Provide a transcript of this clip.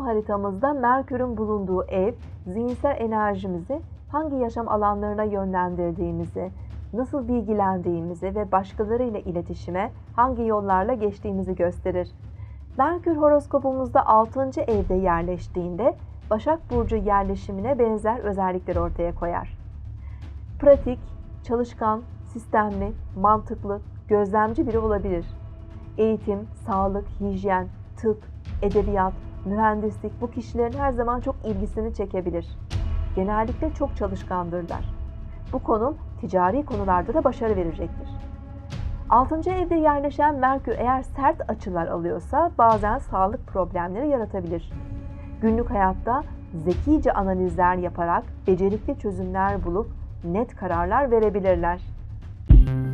haritamızda Merkür'ün bulunduğu ev, zihinsel enerjimizi hangi yaşam alanlarına yönlendirdiğimizi, nasıl bilgilendiğimizi ve başkalarıyla iletişime hangi yollarla geçtiğimizi gösterir. Merkür horoskopumuzda 6. evde yerleştiğinde Başak Burcu yerleşimine benzer özellikler ortaya koyar. Pratik, çalışkan, sistemli, mantıklı, gözlemci biri olabilir. Eğitim, sağlık, hijyen, tıp, edebiyat, mühendislik bu kişilerin her zaman çok ilgisini çekebilir. Genellikle çok çalışkandırlar. Bu konum ticari konularda da başarı verecektir. 6. evde yerleşen Merkür eğer sert açılar alıyorsa bazen sağlık problemleri yaratabilir. Günlük hayatta zekice analizler yaparak becerikli çözümler bulup net kararlar verebilirler. İlk